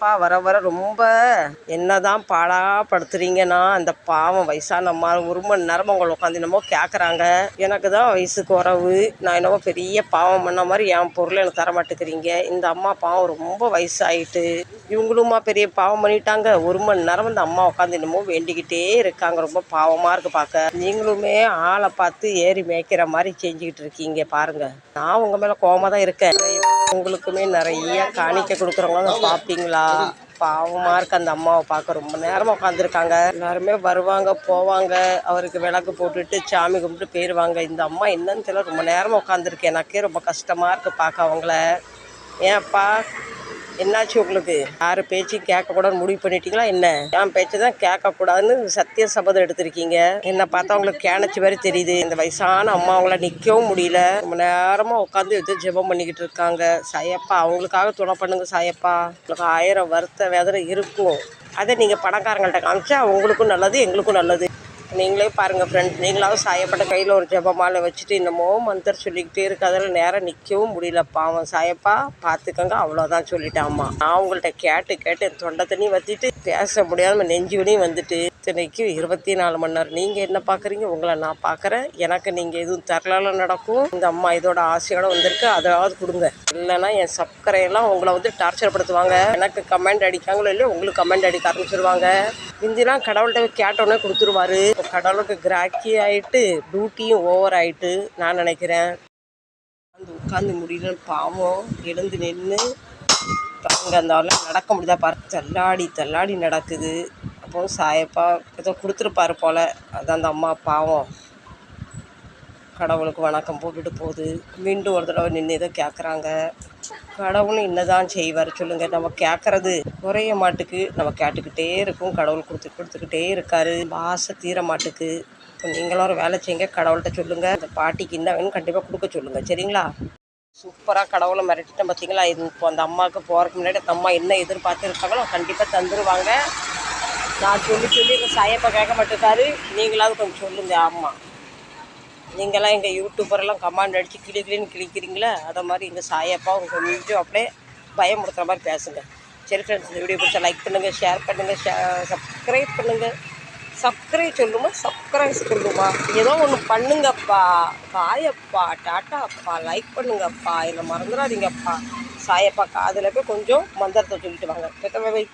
அப்பா வர வர ரொம்ப என்னதான் பாடாப்படுத்துறீங்கன்னா அந்த பாவம் வயசான அம்மா ஒரு மணி நேரமா உங்களை உட்காந்து என்னமோ கேட்குறாங்க எனக்கு தான் வயசு குறவு நான் என்னமோ பெரிய பாவம் பண்ண மாதிரி என் பொருளை எனக்கு தர மாட்டேங்கிறீங்க. இந்த அம்மா பாவம் ரொம்ப வயசாயிட்டு இவங்களுமா பெரிய பாவம் பண்ணிட்டாங்க. ஒரு மணி நேரம் இந்த அம்மா உட்காந்து என்னமோ வேண்டிக்கிட்டே இருக்காங்க. ரொம்ப பாவமாக இருக்கு பார்க்க நீங்களுமே ஆளை பார்த்து ஏறி மேய்க்கிற மாதிரி செஞ்சுக்கிட்டு இருக்கீங்க பாருங்க. நான் உங்கள் மேலே கோவமாக தான் இருக்கேன். உங்களுக்குமே நிறைய காணிக்க கொடுக்குறவங்க பார்ப்பீங்களா பாவமாக இருக்கு அந்த அம்மாவை பார்க்க ரொம்ப நேரமாக உட்காந்துருக்காங்க எல்லாருமே வருவாங்க போவாங்க. அவருக்கு விளக்கு போட்டுட்டு சாமி கும்பிட்டு போயிடுவாங்க இந்த அம்மா என்னன்னு தெரியல ரொம்ப நேரமாக உட்காந்துருக்கு எனக்கே ரொம்ப கஷ்டமாக இருக்குது பார்க்க அவங்கள. ஏன்ப்பா என்னாச்சு உங்களுக்கு? யார் பேச்சையும் கேட்கக்கூடாதுன்னு முடிவு பண்ணிட்டீங்களா? என்ன? என் பேச்சு தான் கேட்கக்கூடாதுன்னு சத்திய சபதம் எடுத்திருக்கீங்க. என்னை பார்த்தா உங்களுக்கு கேனச்சி மாதிரி தெரியுது. இந்த வயசான அம்மா அவங்கள நிற்கவும் முடியல. ரொம்ப நேரமாக உட்காந்து எது ஜெபம் பண்ணிக்கிட்டு இருக்காங்க. சாயப்பா அவங்களுக்காக துணை பண்ணுங்க சாயப்பா. உங்களுக்கு ஆயிரம் வருத்த வேதனை இருக்கும். அதை நீங்கள் பணக்காரங்கள்ட்ட காமிச்சா உங்களுக்கும் நல்லது எங்களுக்கும் நல்லது. நீங்களே பாருங்கள் ஃப்ரெண்ட் நீங்களாவது சாயப்பட்ட கையில் ஒரு ஜெப மாலை வச்சுட்டு என்னமோ மந்திரம் சொல்லிக்கிட்டே இருக்கு. அதில் நேரம் நிற்கவும் முடியல. பாவம் சாயப்பா பார்த்துக்கங்க அவ்வளோதான் சொல்லிட்டாம்மா. நான் உங்கள்கிட்ட கேட்டு கேட்டு என் தொண்டை தண்ணி வற்றிட்டு பேச முடியாமல் நெஞ்சு வலியும் வந்துட்டு இத்தனைக்கு இருபத்தி நாலு மணி நேரம். நீங்கள் என்ன பார்க்குறீங்க உங்களை நான் பார்க்குறேன் எனக்கு நீங்கள் எதுவும் தரலால நடக்கும். இந்த அம்மா இதோட ஆசையோட வந்திருக்கு. அதாவது கொடுங்க. இல்லைன்னா என் சர்க்கரையெல்லாம் உங்களை வந்து டார்ச்சர் படுத்துவாங்க. எனக்கு கமெண்ட் அடிக்காங்களோ இல்லையோ உங்களுக்கு கமெண்ட் அடிக்க ஆரம்பிச்சிருவாங்க. முந்திலாம் கடவுள்கிட்ட கேட்டோன்னே கொடுத்துருவாரு. இப்போ கடவுளுக்கு கிராக்கி ஆயிட்டு டியூட்டியும் ஓவர் ஆகிட்டு நான் நினைக்கிறேன். உட்காந்து உட்காந்து முடியலன்னு பாவம் எழுந்து நின்று அங்கே அந்த ஆளும் நடக்க முடியுதா பாரு. தள்ளாடி தள்ளாடி நடக்குது. அப்போ சாயப்பா ஏதோ கொடுத்துருப்பாரு போல். அதான் அந்த அம்மா பாவம். கடவுளுக்கு வணக்கம் போட்டுட்டு போகுது. மீண்டும் ஒரு தடவை நின்று ஏதோ கேட்குறாங்க கடவுளும் என்னதான் செய்வார் சொல்லுங்கள் நம்ம கேட்குறது குறைய மாட்டுக்கு. நம்ம கேட்டுக்கிட்டே இருக்கும். கடவுள் கொடுத்து கொடுத்துக்கிட்டே இருக்காரு. ஆசை தீர மாட்டுக்கு. இப்போ நீங்களும் ஒரு வேலை செய்யுங்க. கடவுள்கிட்ட சொல்லுங்கள் இந்த பாட்டிக்கு என்ன வேணும் கண்டிப்பாக கொடுக்க சொல்லுங்கள் சரிங்களா? சூப்பராக கடவுளை மிரட்டிட்டேன் பார்த்தீங்களா இது இப்போ அந்த அம்மாவுக்கு போகிறதுக்கு முன்னாடி அந்த அம்மா என்ன எதிர்பார்த்துருக்காங்களோ கண்டிப்பாக தந்துடுவாங்க நான் சொல்லி சொல்லி எங்கள் சாயப்பா கேட்க மாட்டேக்காரு நீங்களாவது கொஞ்சம் சொல்லுங்கள் ஆமாம் நீங்களாம் எங்கள் யூடியூபரெல்லாம் கமாண்ட் அடித்து கிளி கிளின்னு கிளிக்கிறீங்களே அதை மாதிரி எங்கள் சாயப்பா உங்கள் கொஞ்சம் அப்படியே பயமுறுத்துற மாதிரி பேசுங்க. சரி ஃப்ரெண்ட்ஸ் இந்த வீடியோ பிடிச்சா லைக் பண்ணுங்கள் ஷேர் பண்ணுங்கள் சப்ஸ்கிரைப் பண்ணுங்கள் சப்ஸ்கிரைப் சொல்லுமா? சப்ஸ்கிரைப் சொல்லுமா? ஏதோ ஒன்று பண்ணுங்கப்பா. பாயப்பா டாட்டாப்பா லைக் பண்ணுங்கப்பா. என்னை மறந்துடாதீங்கப்பா. சாயப்பா காதில் போய் கொஞ்சம் மந்திரத்தை சொல்லிட்டு வாங்க. வை